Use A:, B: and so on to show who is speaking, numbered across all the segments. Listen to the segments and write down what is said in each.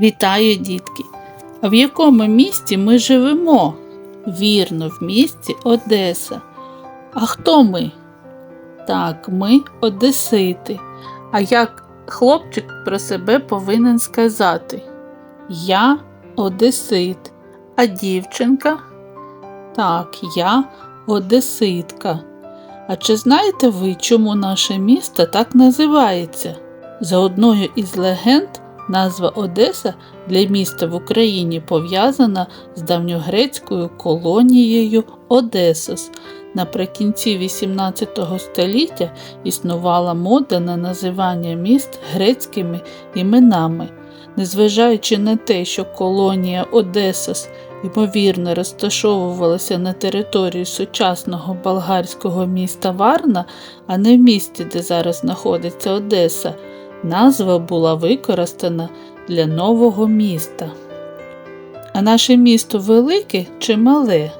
A: Вітаю, дітки! А в якому місті ми живемо? Вірно, в місті Одеса. А хто ми? Так, ми одесити. А як хлопчик про себе повинен сказати? Я одесит. А дівчинка? Так, я одеситка. А чи знаєте ви, чому наше місто так називається? За одною із легенд, назва Одеса для міста в Україні пов'язана з давньогрецькою колонією Одесос. Наприкінці XVIII століття існувала мода на називання міст грецькими іменами. Незважаючи на те, що колонія Одесос ймовірно розташовувалася на території сучасного болгарського міста Варна, а не в місті, де зараз знаходиться Одеса, назва була використана для нового міста. А наше місто велике чи мале?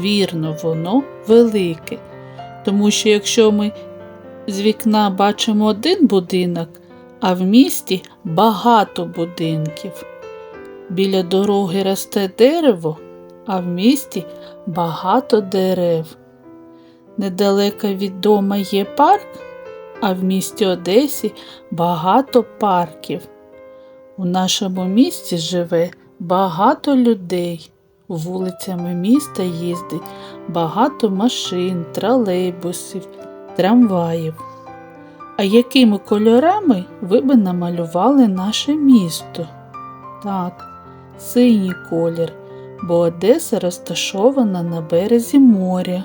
A: Вірно, воно велике. Тому що якщо ми з вікна бачимо один будинок, а в місті багато будинків. Біля дороги росте дерево, а в місті багато дерев. Недалеко від дома є парк, а в місті Одесі багато парків. У нашому місті живе багато людей. Вулицями міста їздить багато машин, тролейбусів, трамваїв. А якими кольорами ви би намалювали наше місто? Так, синій колір, бо Одеса розташована на березі моря.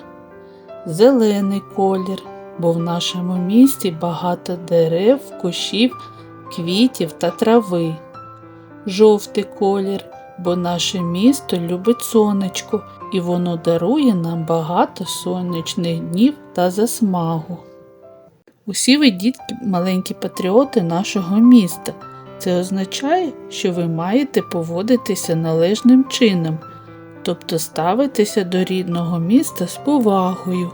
A: Зелений колір, бо в нашому місті багато дерев, кущів, квітів та трави. Жовтий колір, бо наше місто любить сонечко і воно дарує нам багато сонячних днів та засмагу. Усі ви дітки маленькі патріоти нашого міста. Це означає, що ви маєте поводитися належним чином, тобто ставитися до рідного міста з повагою,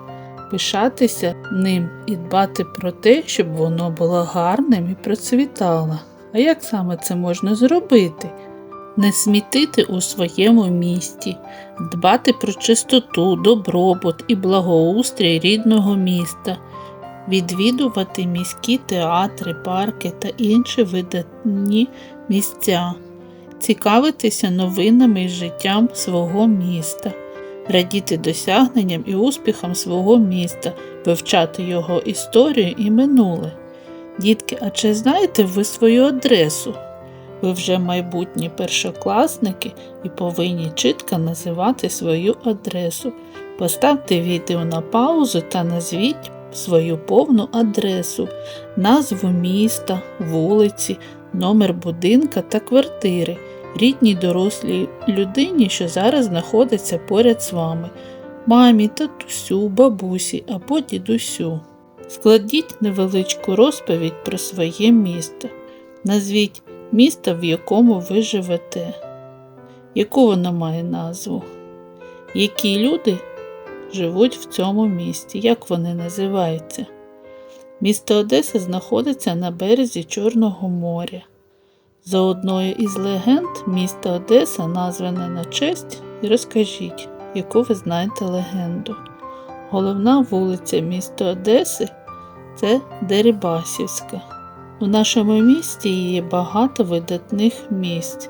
A: пишатися ним і дбати про те, щоб воно було гарним і процвітало. А як саме це можна зробити? Не смітити у своєму місті, дбати про чистоту, добробут і благоустрій рідного міста відвідувати міські театри, парки та інші видатні місця, цікавитися новинами і життям свого міста, радіти досягненням і успіхам свого міста, вивчати його історію і минуле. Дітки, а чи знаєте ви свою адресу? Ви вже майбутні першокласники і повинні чітко називати свою адресу. Поставте відео на паузу та назвіть свою повну адресу, назву міста, вулиці, номер будинка та квартири, рідній дорослій людині, що зараз знаходиться поряд з вами, мамі, татусю, бабусі або дідусю. Складіть невеличку розповідь про своє місто. Назвіть місто, в якому ви живете, яку воно має назву, які люди живуть в цьому місті. Як вони називаються? Місто Одеса знаходиться на березі Чорного моря. За одною із легенд, місто Одеса назване на честь і розкажіть, яку ви знаєте легенду. Головна вулиця міста Одеси це Дерибасівська. У нашому місті є багато видатних місць: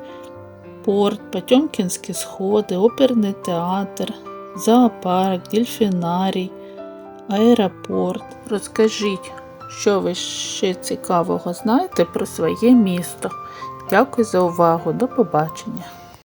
A: порт, Потьомкінські сходи, оперний театр, зоопарк, дельфінарій, аеропорт. Розкажіть, що ви ще цікавого знаєте про своє місто. Дякую за увагу. До побачення!